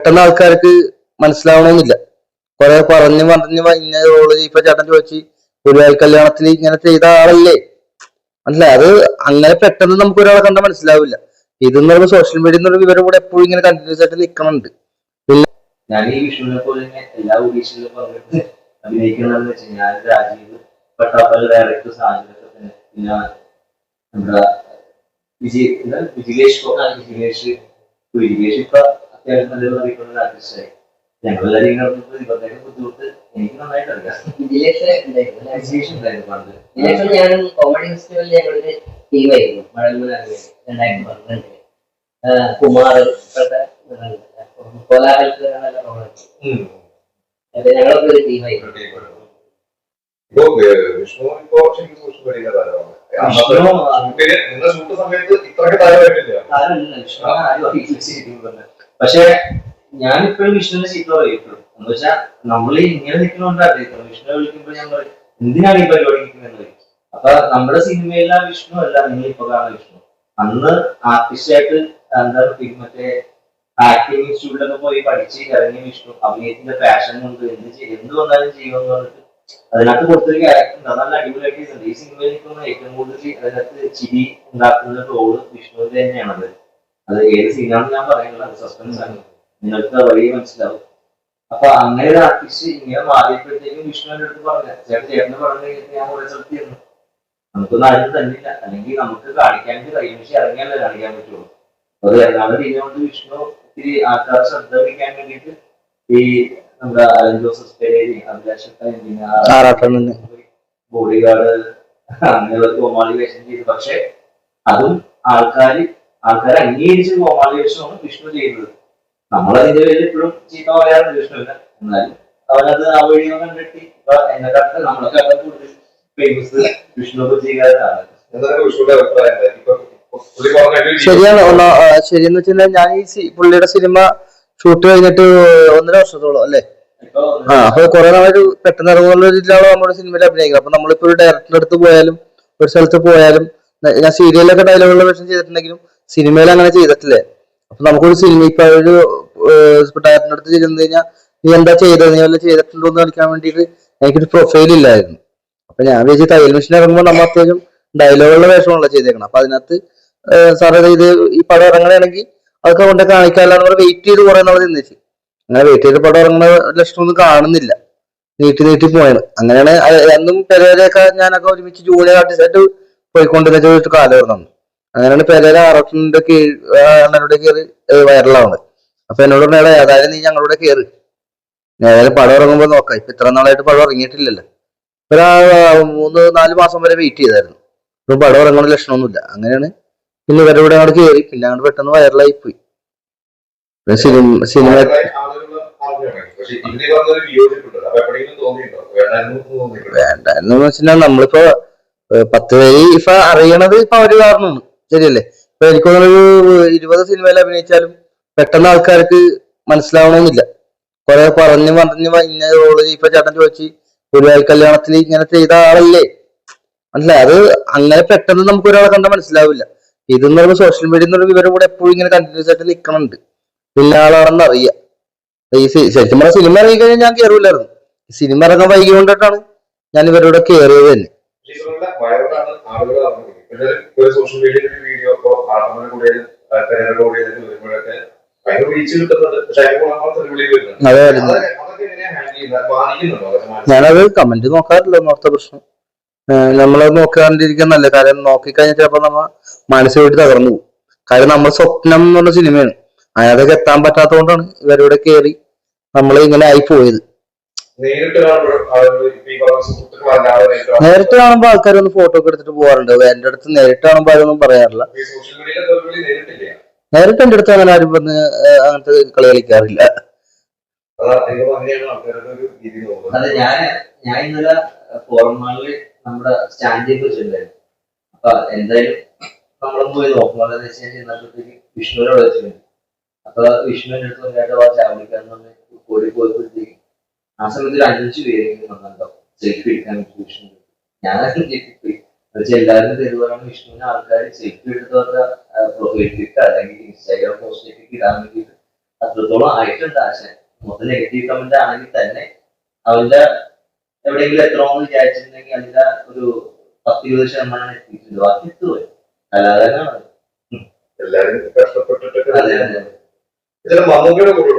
പെട്ടെന്ന് ആൾക്കാർക്ക് മനസ്സിലാവണമെന്നില്ല. കുറെ പറഞ്ഞു പറഞ്ഞു ഇന്ന റോൾ ഇപ്പൊ ചേട്ടൻ ചോദിച്ചു ഗുരുവായൂർ കല്യാണത്തിൽ ഇങ്ങനെ ചെയ്ത ആളല്ലേ? മനസ്സിലായി? അത് അങ്ങനെ പെട്ടെന്ന് നമുക്ക് ഒരാളെ കണ്ടാൽ മനസ്സിലാവില്ല. ഇതെന്ന് പറയുമ്പോൾ സോഷ്യൽ മീഡിയ എന്നുള്ള വിവരം കൂടെ എപ്പോഴും ഇങ്ങനെ കണ്ടിന്യൂസ് ആയിട്ട് നിൽക്കണുണ്ട്. ഞാൻ ഈ വിഷുവിനെ പോലെ തന്നെ എല്ലാ ഒഡീഷനിലും പങ്കെടുത്ത് അഭിനയിക്കണമെന്ന് വെച്ചാൽ ഞാൻ രാജീവ് പട്ടാപ്പൽ ഡയറക്ടർ സാഹചര്യത്തിൽ പിന്നെ നമ്മുടെ വിജയ് വിജിലേഷ് വിജിലേഷ് വിജിലേഷ് ഇപ്പൊ അത്യാവശ്യം നല്ല അറിയപ്പെടുന്ന ആർട്ടിസ്റ്റായി ഞങ്ങളെല്ലാവരും ഇങ്ങനെ ഇവരുടെയൊക്കെ ബുദ്ധിമുട്ട് എനിക്ക് നന്നായിട്ട് അറിയാം വിജിലേഷ് ഉണ്ടായിരുന്നു പണ്ട് ഞാനും കോമഡി ഫെസ്റ്റിവലിൽ ഞങ്ങളൊരു ടീമായിരുന്നു മഴവിൽ രണ്ടായിരത്തി പന്ത്രണ്ടിൽ കുമാർ ഇപ്പോഴത്തെ കോലാഹലത്തിൽ ഞങ്ങളൊക്കെ ഒരു ടീമായിരുന്നു ഇപ്പൊ വിഷ്ണു. ഇപ്പൊ ശരിക്കും സോഷ്യൽ മീഡിയ താരമാണ് നിങ്ങളുടെ ഷൂട്ട് സമയത്ത് ഇത്രയൊക്കെ താരമായിട്ടില്ല പക്ഷെ ഞാൻ ഇപ്പോഴും വിഷ്ണുവിനെ ചീത്ത പറയും എന്ന് വെച്ചാൽ നമ്മൾ ഇങ്ങനെ നിൽക്കുന്നുണ്ട് അറിയത്തുള്ളൂ വിഷ്ണു വിളിക്കുമ്പോൾ ഞാൻ പറയും എന്തിനാണ് ഈ പരിപാടി നിൽക്കുന്നത് അപ്പൊ നമ്മുടെ സിനിമയിലെ വിഷ്ണു അല്ല നിങ്ങൾ ഇപ്പൊ കാണുന്ന വിഷ്ണു. അന്ന് ആർട്ടിസ്റ്റായിട്ട് എന്താ പിന്നെ മറ്റേ ആക്ടിംഗ് ഇൻസ്റ്റിറ്റ്യൂട്ടിലൊക്കെ പോയി പഠിച്ച് ഇറങ്ങിയ വിഷ്ണു അഭിനയത്തിന്റെ പാഷൻ കൊണ്ട് എന്ത് എന്ത് വന്നാലും ചെയ്യുമെന്ന് പറഞ്ഞിട്ട് അതിനകത്ത് കൊടുത്തൊരു ക്യാരക്ടർ നല്ല അടിപൊളിയായിട്ട് ഈ സിനിമയിൽ നിൽക്കുന്ന ഏറ്റവും കൂടുതൽ അതിനകത്ത് ചിരി ഉണ്ടാക്കുന്ന റോൾ വിഷ്ണുവിന്റെ തന്നെയാണത്. അത് ഏത് സീനാണെന്ന് ഞാൻ പറയുന്നത് അത് സസ്പെൻസ് ആണ്. നിങ്ങൾക്ക് വഴി മനസ്സിലാവും. അപ്പൊ അങ്ങനെ ഒരു ആർട്ടിസ്റ്റ് ഇങ്ങനെ മാറിയപ്പോഴത്തേക്കും വിഷ്ണുവിന്റെ അടുത്ത് പറഞ്ഞ ചേട്ടൻ ചേട്ടന് പറഞ്ഞു ഞാൻ കുറെ സ്ഥലത്ത് ചെന്നു നമുക്കൊന്നും ആരും തന്നില്ല. അല്ലെങ്കിൽ നമുക്ക് കാണിക്കാൻ കഴിയും പക്ഷെ ഇറങ്ങിയാലേ കാണിക്കാൻ പറ്റുള്ളൂ. അത് എറണാകുളം ടീമുകൊണ്ട് വിഷ്ണു ഒത്തിരി ആൾക്കാർ ശ്രദ്ധ വയ്ക്കാൻ വേണ്ടിയിട്ട് ഈ നമ്മുടെ അലൻ ജോസഫ് പെരേരി അഭിലാഷ് ബോഡിഗാർഡ് ബോഡി ഗാർഡ് അങ്ങനെയുള്ള കോമാളി വേഷം ചെയ്തു. പക്ഷെ അതും ആൾക്കാര് ആൾക്കാർ അംഗീകരിച്ച് കോമാളി വേഷമാണ് വിഷ്ണു ചെയ്യുന്നത്. നമ്മളതിന്റെ പേരിൽ ഇപ്പോഴും ചീത്ത പറയാറുണ്ട് വിഷ്ണുവിനെ എന്നാലും അവനത് ആ വഴി കണ്ടിട്ട് ഇപ്പൊ എന്നെക്കാട്ട് നമ്മളെക്കാട്ടും കൂടുതൽ ഫേമസ് വിഷ്ണു ചെയ്യാറാണ് വിഷ്ണുവിന്റെ അഭിപ്രായം? ഇപ്പൊ ശരിയാണ്. ഒന്നാ ശരിയെന്ന് വെച്ചാൽ ഞാൻ ഈ പുള്ളിയുടെ സിനിമ ഷൂട്ട് കഴിഞ്ഞിട്ട് ഒന്നര വർഷത്തോളം അല്ലേ? ആ അപ്പൊ കുറെ നാളൊരു പെട്ടെന്ന് ഇറങ്ങുന്ന രീതിയിലാണ് നമ്മുടെ സിനിമയിൽ അഭിനയിക്കുന്നത് അപ്പൊ നമ്മളിപ്പോ ഒരു ഡയറക്ടറുടെ അടുത്ത് പോയാലും ഒരു സ്ഥലത്ത് പോയാലും ഞാൻ സീരിയലൊക്കെ ഡയലോഗുള്ള വേഷം ചെയ്തിട്ടുണ്ടെങ്കിലും സിനിമയിൽ അങ്ങനെ ചെയ്തിട്ടില്ലേ? അപ്പൊ നമുക്കൊരു സിനിമ ഇപ്പൊ ഒരു ഡയറക്ടറിന്റെ അടുത്ത് ചെന്ന് കഴിഞ്ഞാൽ നീ എന്താ ചെയ്തത്? നീ വല്ല ചെയ്തിട്ടുണ്ടോ എന്ന് കാണിക്കാൻ വേണ്ടിയിട്ട് എനിക്കൊരു പ്രൊഫൈൽ ഇല്ലായിരുന്നു. അപ്പൊ ഞാൻ വിചാരിച്ചു തയ്യൽ മെഷീൻ ഇറങ്ങുമ്പോൾ നമ്മൾ അത്യാവശ്യം ഡയലോഗുള്ള വേഷമാണല്ലോ ചെയ്തേക്കണം. അപ്പൊ അതിനകത്ത് സാറേ ഇത് ഈ പടം ഇറങ്ങണമെങ്കിൽ അതൊക്കെ കൊണ്ട് കാണിക്കാനാണ് നമ്മൾ വെയിറ്റ് ചെയ്ത് കുറെ നാൾ നിന്നിച്ച് അങ്ങനെ വെയിറ്റ് ചെയ്ത് പടം ഇറങ്ങുന്ന ലക്ഷണമൊന്നും കാണുന്നില്ല. നീട്ടി നീട്ടി പോയാണ്. അങ്ങനെയാണ് അന്നും പെരേരയൊക്കെ ഞാനൊക്കെ ഒരുമിച്ച് ജോലി ആർട്ടിസ്റ്റായിട്ട് പോയിക്കൊണ്ടിരുന്ന കാലമായിരുന്നു അങ്ങനെയാണ് പെരേര ആറോട്ടിന്റെ കീഴ് അണ്ണനോട് കയറി വൈറലാവുന്നത്. അപ്പൊ എന്നോട് പറഞ്ഞാൽ ഏതായാലും നീ ഞങ്ങളുടെ കയറി. ഏതായാലും പടം ഇറങ്ങുമ്പോൾ നോക്കാം. ഇപ്പൊ ഇത്ര നാളായിട്ട് പടം ഇറങ്ങിയിട്ടില്ലല്ലോ. ഒരു മൂന്ന് നാല് മാസം വരെ വെയിറ്റ് ചെയ്തായിരുന്നു. ഇപ്പൊ പടം ഇറങ്ങുന്ന ലക്ഷണമൊന്നുമില്ല. അങ്ങനെയാണ് പിന്നെ ഇവരുടെ കൂടെ അങ്ങോട്ട് കയറി. പിന്നെ അങ്ങോട്ട് പെട്ടെന്ന് വൈറലായി പോയി. സിനിമ സിനിമ ആളുകൾ അറിഞ്ഞാണ് പക്ഷെ ഇതിന് പറഞ്ഞൊരു വിയോജിപ്പുണ്ട്. അപ്പൊ എപ്പോഴെങ്കിലും തോന്നിയിട്ടുണ്ടോ? വേണ്ടായിരുന്നു എന്ന് തോന്നിയിട്ടുണ്ടോ? വേണ്ട എന്ന് വെച്ചാൽ നമ്മളിപ്പോ പത്ത് പേര് ഇപ്പൊ അറിയണത് ഇപ്പൊ അവർ കാരണമാണ്. ശരിയല്ലേ? ഇപ്പൊ എനിക്ക് തോന്നുന്നു ഇരുപത് സിനിമയിൽ അഭിനയിച്ചാലും പെട്ടെന്ന് ആൾക്കാർക്ക് മനസ്സിലാവണമെന്നില്ല. കുറെ പറഞ്ഞു പറഞ്ഞു ഇന്ന റോൾ ഇപ്പൊ ചേട്ടൻ ചോദിച്ചു ഗുരുവായൂർ കല്യാണത്തിൽ ഇങ്ങനെ ചെയ്ത ആളല്ലേ? അല്ല അത് അങ്ങനെ പെട്ടെന്ന് നമുക്ക് ഒരാളെ കണ്ടാൽ മനസ്സിലാവില്ല. ഇതെന്ന് പറയുമ്പോൾ സോഷ്യൽ മീഡിയ എന്നുള്ള വിവരം കൂടെ എപ്പോഴും ഇങ്ങനെ കണ്ടിന്യൂസ് ആയിട്ട് നിൽക്കണുണ്ട് പിന്നെ ആളാണെന്ന് അറിയാം. ഈ ശരിക്കും പറഞ്ഞ സിനിമ ഇറങ്ങി കഴിഞ്ഞാൽ ഞാൻ കയറൂലായിരുന്നു സിനിമ ഇറങ്ങാൻ വൈകി കൊണ്ടിട്ടാണ് ഞാൻ ഇവരോട് കയറിയത് തന്നെ. പിന്നെ ഒരു സോഷ്യൽ മീഡിയയിൽ ഒരു വീഡിയോ ഇപ്പൊ ആർട്ടമ്മയുടെ കൂടെ പെരയുടെ കൂടെ വരുമ്പോഴൊക്കെ ഭയങ്കര റീച്ച് കിട്ടുന്നുണ്ട്. പക്ഷെ ഞാനത് കമന്റ് നോക്കാറില്ല നോർത്ത പ്രശ്നം. നമ്മൾ നോക്കാണ്ടിരിക്കുന്നല്ല കാര്യം നോക്കിക്കഴിഞ്ഞാൽ അപ്പൊ നമ്മ മാനസികമായിട്ട് തകർന്നു പോകും. കാര്യം നമ്മൾ സ്വപ്നം എന്ന് പറഞ്ഞ സിനിമയാണ് അതിനകത്തൊക്കെ എത്താൻ പറ്റാത്തതുകൊണ്ടാണ് ഇവരുടെ കയറി നമ്മൾ ഇങ്ങനെ ആയി പോയത്. നേരിട്ട് കാണുമ്പോ ആൾക്കാർ ഒന്ന് ഫോട്ടോ ഒക്കെ എടുത്തിട്ട് പോകാറുണ്ട്. എന്റെ അടുത്ത് നേരിട്ട് കാണുമ്പോ അതൊന്നും പറയാറില്ല. ഈ സോഷ്യൽ മീഡിയയിലെ തെളിവുകളി നേരിട്ടില്ല. നേരിട്ട് എന്റെ അടുത്ത് അങ്ങനെ ആരും വന്ന് അങ്ങനത്തെ കളി കളിക്കാറില്ല. അതാ ഞാൻ ഞാൻ ഇന്നലെ നമ്മുടെ സ്റ്റാൻഡിൽ വെച്ചിട്ടുണ്ടായിരുന്നു. അപ്പൊ എന്തായാലും നമ്മളും പോയി നോക്കും. എന്താണെന്ന് വെച്ച് കഴിഞ്ഞാൽ ഇന്നത്തേക്ക് വിഷ്ണുവിനോട് വെച്ചിട്ടുണ്ട്. അപ്പൊ വിഷ്ണുവിന്റെ അടുത്ത് വന്നിട്ട് ആ പറഞ്ഞ് കൂടി പോയപ്പോഴത്തേക്ക് ആ സമയത്ത് ഒരു അഞ്ച് പേരെങ്കിലും വന്നിട്ടുണ്ടാവും സെൽഫി എടുക്കാൻ വിഷ്ണു ഞാൻ ഞെട്ടിപ്പോയി പക്ഷെ എല്ലാവരും തെരുവാണ് വിഷ്ണുവിന് ആൾക്കാർ സെൽഫി എടുത്തവരുടെ അല്ലെങ്കിൽ ഇൻസ്റ്റാഗ്രാം പോസ്റ്റിലേക്ക് ഇടാൻ വേണ്ടിയിട്ട് അത്രത്തോളം ആയിട്ടുണ്ട് ആശ മൊത്തം നെഗറ്റീവ് കമന്റ് ആണെങ്കിൽ തന്നെ അവന്റെ എവിടെയെങ്കിലും എത്രയെന്ന് വിചാരിച്ചിട്ടുണ്ടെങ്കിൽ അതിന്റെ ഒരു പത്ത് ഇരുപത് ശതമാനം എത്തിയിട്ടുണ്ട്. ബാക്കി എത്തുപോയി അല്ലാതെ തന്നെയാണ്. കഷ്ടപ്പെട്ടിട്ട് ഇതിന് മമ്മൂക്കയുടെ കൂടെ